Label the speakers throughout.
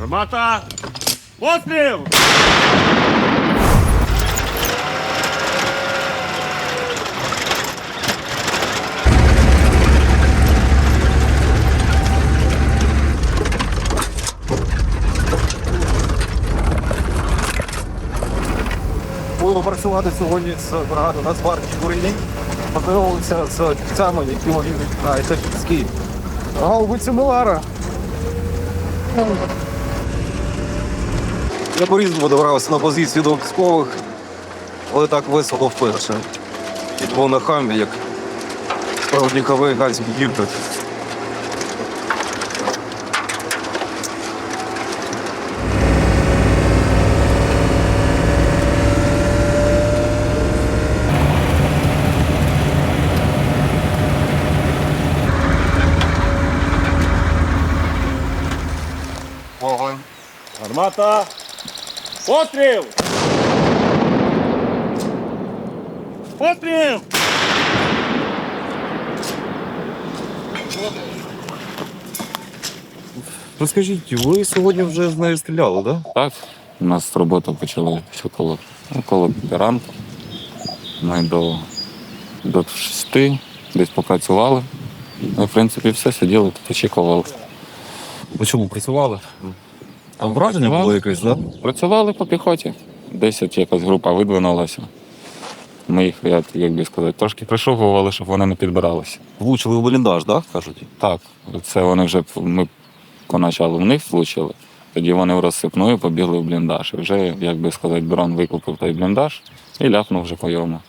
Speaker 1: Гармата! Постріл!
Speaker 2: Будемо працювати сьогодні з бригадою Нацгвардії Курині. Познайомилися з бійцями, які воюють на Італійській гаубиці Мелара. Я по-різному на позицію до військових, але так весело вперше. Був на хамбі, як справжній кавий ганський гіркот.
Speaker 1: Гармата! Постріл! Постріл!
Speaker 2: Розкажіть, ви сьогодні вже з нею стріляли, так?
Speaker 3: Так, у нас робота почала ще коло, около п'яти ранку. Ми до, до шести десь попрацювали. Ну, в принципі, все, сиділи, тут очікували.
Speaker 2: На чому працювали? Там враження було якесь, так? Да?
Speaker 3: Працювали по піхоті. Десь якась група видвинулася. Ми їх, як, як би сказати, трошки пришугували, щоб вони не підбиралися.
Speaker 2: Влучили в бліндаж, так? Кажуть.
Speaker 3: Так, це вони вже ми поначалу в них влучили. Тоді вони в розсипну і побігли в бліндаж. І вже, як би сказати, дрон викупив той бліндаж і ляпнув вже по йому.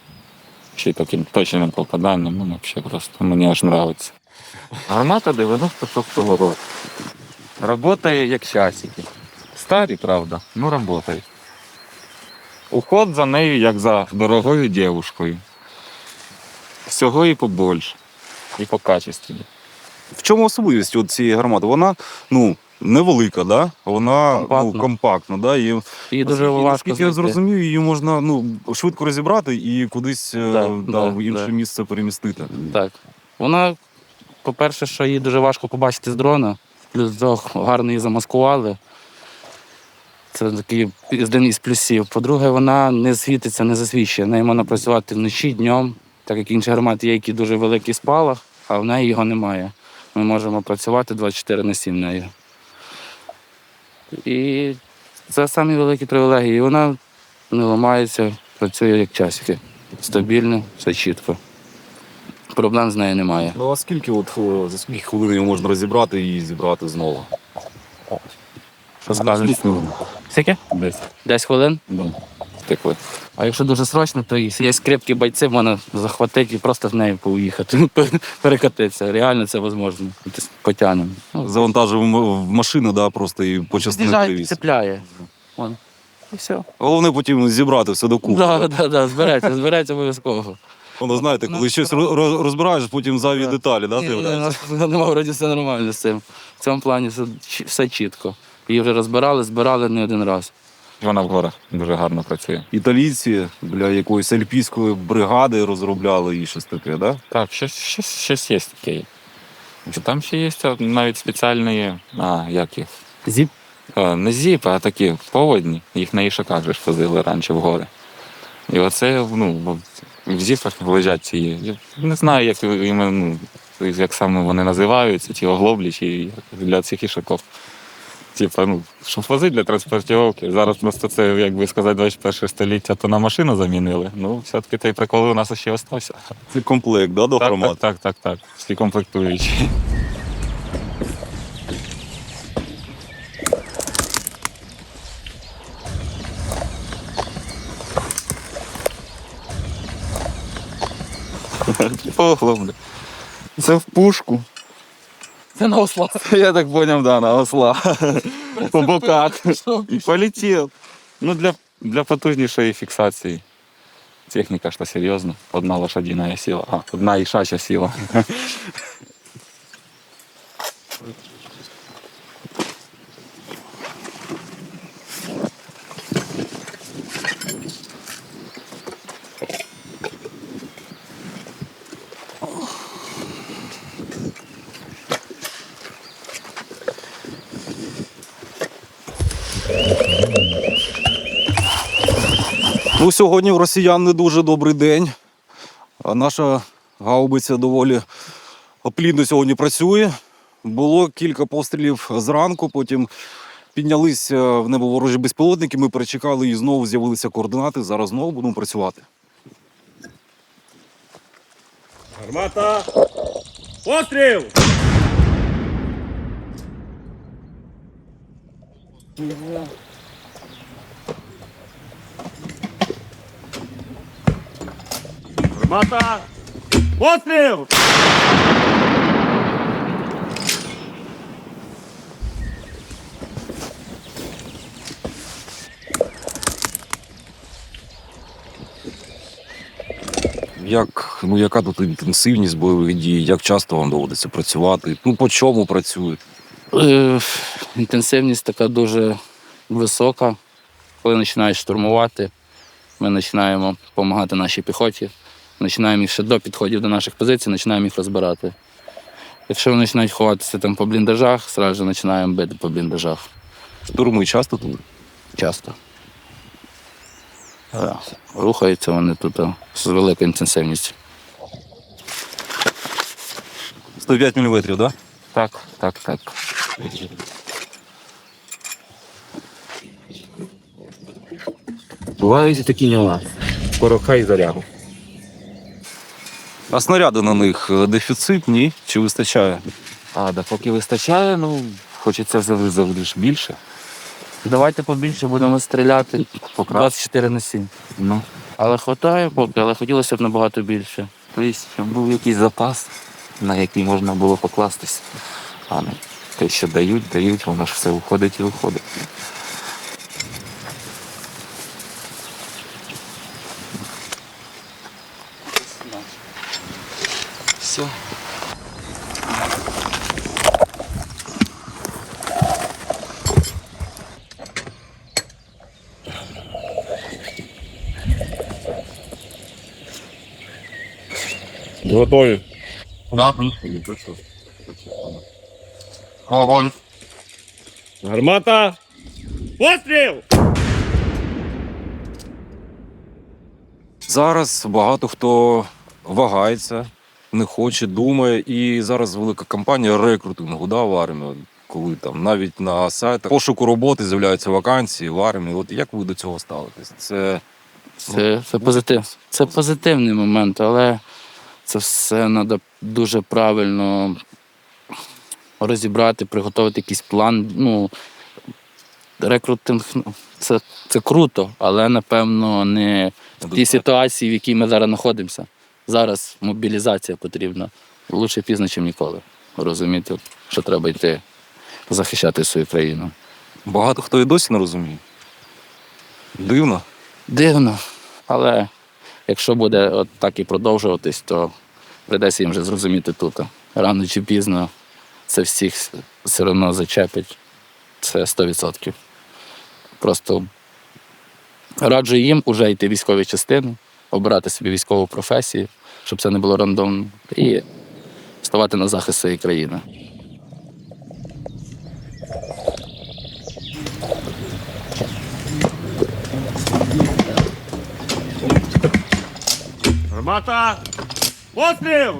Speaker 3: Ще й таким точним попаданням, ну взагалі просто мені аж нравиться. Гармата 96-го року. Работає як часики. Старі, правда, ну работають. Уход за нею як за дорогою дівушкою. Всього і побольше, і по качестві.
Speaker 2: В чому особливість от цієї гармати? Вона ну, невелика, да? вона
Speaker 3: Компактна.
Speaker 2: Ну, компактна. Да? І,
Speaker 3: І дуже
Speaker 2: наскільки-
Speaker 3: важко.
Speaker 2: Наскільки я
Speaker 3: знайти.
Speaker 2: зрозумів, її можна ну, швидко розібрати і кудись е,
Speaker 3: Да,
Speaker 2: да,
Speaker 3: да,
Speaker 2: в інше
Speaker 3: да.
Speaker 2: місце перемістити.
Speaker 4: Так. Вона, по-перше, що її дуже важко побачити з дрона, плюс гарно її замаскували. Це такий один із плюсів. По-друге, вона не світиться, не засвічує. Нею можна працювати вночі, днем, так як інші гармати є, які дуже великий спалах, а в неї його немає. Ми можемо працювати 24 на 7 нею. І це самі великі привілегії. Вона не ламається, працює як часики. Стабільно, все чітко. Проблем з нею немає.
Speaker 2: Ну а скільки от, за скільки хвилин її можна розібрати і зібрати знову?
Speaker 4: Що скажеш? Скільки?
Speaker 3: Десь.
Speaker 4: 10 хвилин.
Speaker 3: Втекли.
Speaker 4: А якщо дуже срочно, то є скрипкі бойці, можна захватити і просто з нею поїхати, перекатитися. Реально це можливо. Потягнемо. Ну,
Speaker 2: Завантажив в машину, да, просто і по частинах привіз.
Speaker 4: цепляє. Вон. І все.
Speaker 2: Головне потім зібрати все докупи.
Speaker 4: Да, да, да, збереться, збереться обов'язково.
Speaker 2: Воно знаєте,
Speaker 4: Ну,
Speaker 2: коли щось ро- ро- розбираєш, потім зайві деталі, да, з'являються?
Speaker 4: Нема вроді все нормально з цим. В цьому плані все, все чітко. Її вже розбирали, збирали не один раз.
Speaker 3: Вона в горах дуже гарно працює.
Speaker 2: Італійці для якоїсь альпійської бригади розробляли і щось таке, да?
Speaker 3: Так, щось, щось, щось є таке. Там ще є навіть спеціальні, а, як їх?
Speaker 4: Зіп.
Speaker 3: А, не зіпи, а такі поводні. Їх на ішаках же ж возили раніше в гори. І оце, ну, в зіпах лежать ці. Не знаю, як, ну, як саме вони називаються, ті оглоблі, чи для цих ішаків. Типа, ну, щоб возити для транспортировки. Зараз просто це, як би сказати, 21 століття, то на машину замінили. Ну, все-таки той прикол у нас ще остався.
Speaker 2: Це комплект, да, до
Speaker 3: Так, так, так, так, так. Всі комплектуючі. Поглобли. Це в пушку.
Speaker 4: Це на осла.
Speaker 3: Я так поняв, да, на осла. По боках. І полетів. Ну, для, для потужнішої фіксації. Техніка йшла серйозна. Одна лошадіна сила, а одна ішача сила.
Speaker 2: Ну, сьогодні у росіян не дуже добрий день. Наша гаубиця доволі плідно сьогодні працює. Було кілька пострілів зранку, потім піднялися в небо ворожі безпілотники. Ми перечекали і знову з'явилися координати. Зараз знову будемо працювати.
Speaker 1: Гармата. Постріл! Гармата. Постріл!
Speaker 2: Як, ну, яка тут інтенсивність бойових дій, як часто вам доводиться працювати? Ну, по чому працюєте?
Speaker 4: Е, Інтенсивність така дуже висока. Коли починають штурмувати, ми починаємо допомагати нашій піхоті. Починаємо їх ще до підходів до наших позицій, починаємо їх розбирати. Якщо вони починають ховатися там по бліндажах, одразу починаємо бити по бліндажах.
Speaker 2: Штурми часто тут?
Speaker 4: Часто. Е, Рухаються вони тут з великою інтенсивністю.
Speaker 2: 105 мм, так? Да?
Speaker 3: Так, так, так.
Speaker 5: Бувають і такі нюанси. Пороха і зарягу.
Speaker 2: А снаряди на них е, дефіцит, ні? Чи вистачає?
Speaker 3: А, да поки вистачає, ну, хочеться завжди завжди ж більше.
Speaker 4: Давайте побільше будемо стріляти. 24 на 7.
Speaker 3: Ну,
Speaker 4: Але хватає поки, але хотілося б набагато більше.
Speaker 3: тобто, щоб був якийсь запас, на який можна було покластися. А не те, що дають, дають, воно ж все уходить і уходить.
Speaker 1: Готові. Гармата. Постріл!
Speaker 2: Зараз багато хто вагається, не хоче, думає. І зараз велика кампанія рекрутингу да, в армію. Коли там навіть на сайтах пошуку роботи з'являються вакансії в армії. От як ви до цього ставитесь? Це
Speaker 4: Це, це, позитив. це позитивний момент, але це все треба дуже правильно розібрати, приготувати якийсь план. Ну, рекрутинг ну, це, це круто, але напевно не в тій ситуації, в якій ми зараз знаходимося. Зараз мобілізація потрібна. Лучше пізно, ніж ніколи. Розуміти, що треба йти захищати свою країну.
Speaker 2: багато хто і досі не розуміє. Дивно.
Speaker 4: Дивно, але якщо буде от так і продовжуватись, то прийдеться їм вже зрозуміти тут. Рано чи пізно це всіх все одно зачепить. Це 100%. Просто раджу їм уже йти в військові частини, обирати собі військову професію, щоб це не було рандомно, і ставати на захист своєї країни.
Speaker 1: Гармата. Постріл!